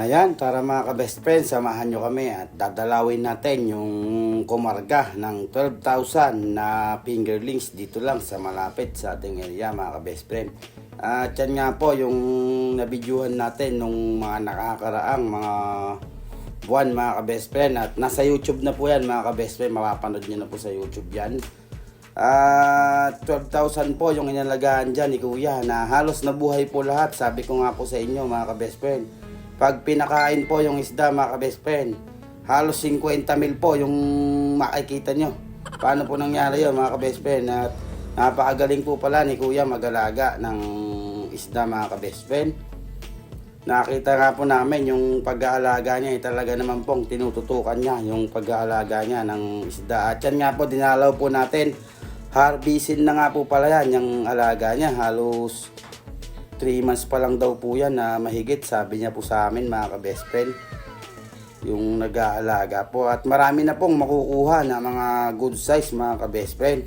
Ayan, tara mga ka-best friend, samahan nyo kami at dadalawin natin yung kumarga ng 12,000 na fingerlings dito lang sa malapit sa ating area mga ka-best friend. At yan nga po yung nabidyuhan natin nung mga nakakaraang mga buwan mga ka-best friend at nasa YouTube na po yan mga ka-best friend, mapapanood nyo na po sa YouTube yan. At 12,000 po yung inalagaan dyan ni Kuya na halos nabuhay po lahat. Sabi ko nga po sa inyo mga ka-best friend. Pag pinakain po yung isda mga ka-best friend, halos 50 mil po yung makikita nyo. Paano po nangyari yun mga ka-best friend? At napakagaling po pala ni Kuya magalaga ng isda mga ka-best friend. Nakita nga po namin yung pag-aalaga niya, eh, talaga naman pong tinututukan niya yung pag-aalaga niya ng isda. At yan nga po, dinalaw po natin. Harbisin na nga po pala yan, yung alaga niya. Halos 3 months pa lang daw po yan na mahigit, sabi niya po sa amin mga ka-best friend. Yung nag-aalaga po. At marami na pong makukuha na mga good size mga ka-best friend.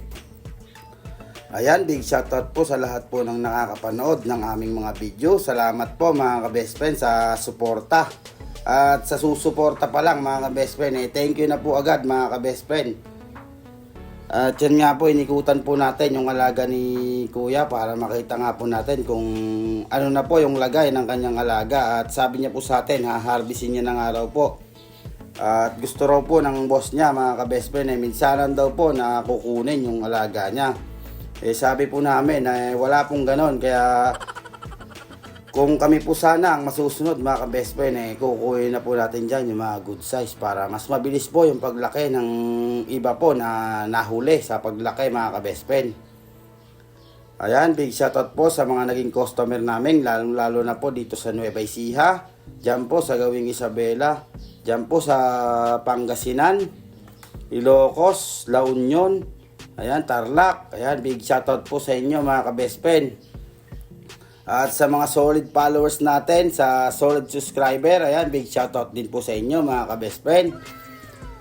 Ayan, big shoutout po sa lahat po ng nakakapanood ng aming mga video. Salamat po mga ka-best friend sa suporta. At sa susuporta pa lang mga ka-best friend, eh, thank you na po agad mga ka-best friend. At yan nga po, inikutan po natin yung alaga ni Kuya para makita nga po natin kung ano na po yung lagay ng kanyang alaga. At sabi niya po sa atin, haharbisin niya ng araw po. At gusto raw po ng boss niya, mga ka-best friend, eh, minsanan daw po na kukunin yung alaga niya. Eh sabi po namin, eh, wala pong ganon. Kaya kung kami po sana ang masusunod mga ka-best friend, eh, kukuhin na po natin dyan yung mga good size para mas mabilis po yung paglaki ng iba po na nahuli sa paglaki mga ka-best friend. Ayan, big shoutout po sa mga naging customer namin, lalo, lalo na po dito sa Nueva Ecija, dyan po sa Gawing Isabela, dyan po sa Pangasinan, Ilocos, La Union, ayan, Tarlac, ayan, big shoutout po sa inyo mga ka-best friend. At sa mga solid followers natin, sa solid subscriber, ayan, big shoutout din po sa inyo mga ka-best friend.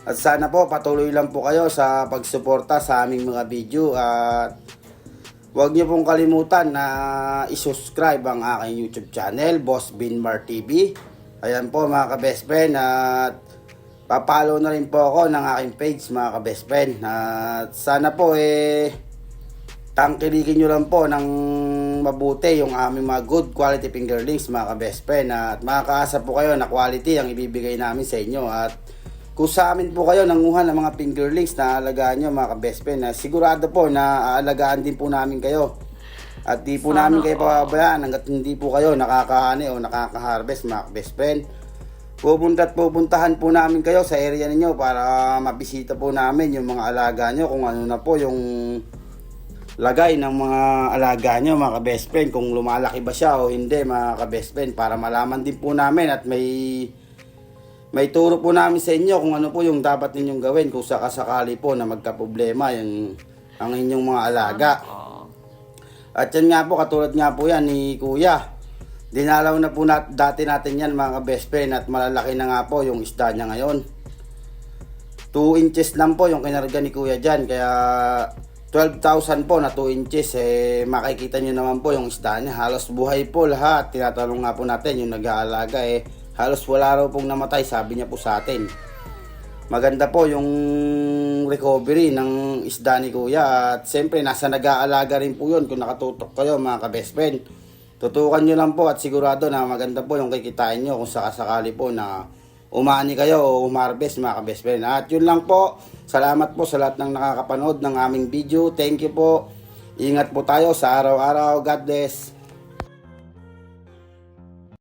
At sana po patuloy lang po kayo sa pagsuporta sa aming mga video at huwag niyo pong kalimutan na i-subscribe ang aking YouTube channel, Boss Binmar TV. Ayan po mga ka-best friend at papalo na rin po ako ng aking page mga ka-best friend. At sana po eh tangkilikin nyo lang po ng mabuti yung aming mga good quality fingerlings mga ka-best friend. At makakaasa po kayo na quality ang ibibigay namin sa inyo. At kung sa amin po kayo nanguha ng mga fingerlings na alagaan nyo mga ka-best friend na sigurado po na aalagaan din po namin kayo. At di po namin kayo pababayaan hanggat hindi po kayo nakakaani o nakaka-harvest mga ka-best friend. Pupunta at pupuntahan po namin kayo sa area ninyo para mabisita po namin yung mga alaga nyo kung ano na po yung lagay ng mga alaga nyo mga ka-best friend kung lumalaki ba siya o hindi mga ka-best friend para malaman din po namin at may may turo po namin sa inyo kung ano po yung dapat ninyong gawin kung sakasakali po na magka-problema yung ang inyong mga alaga. At yan nga po, katulad nga po yan ni Kuya. Dinalaw na po nat dati natin yan mga ka-best friend at malalaki na nga po yung isda niya ngayon. 2 inches lang po yung kinarga ni Kuya dyan. Kaya 12,000 po na 2 inches. Eh, makikita nyo naman po yung isda niya. Halos buhay po lahat. Tinatanong nga po natin yung nag-aalaga eh. Halos wala raw pong namatay sabi niya po sa atin. Maganda po yung recovery ng isda ni Kuya. At siyempre nasa nag-aalaga rin po yun kung nakatutok kayo mga ka-best friend. Tutukan nyo lang po at sigurado na maganda po yung kikitain nyo kung sakasakali po na umani kayo o umarbest mga ka-best friend. At yun lang po. Salamat po sa lahat ng nakakapanood ng aming video. Thank you po. Ingat po tayo sa araw-araw. God bless.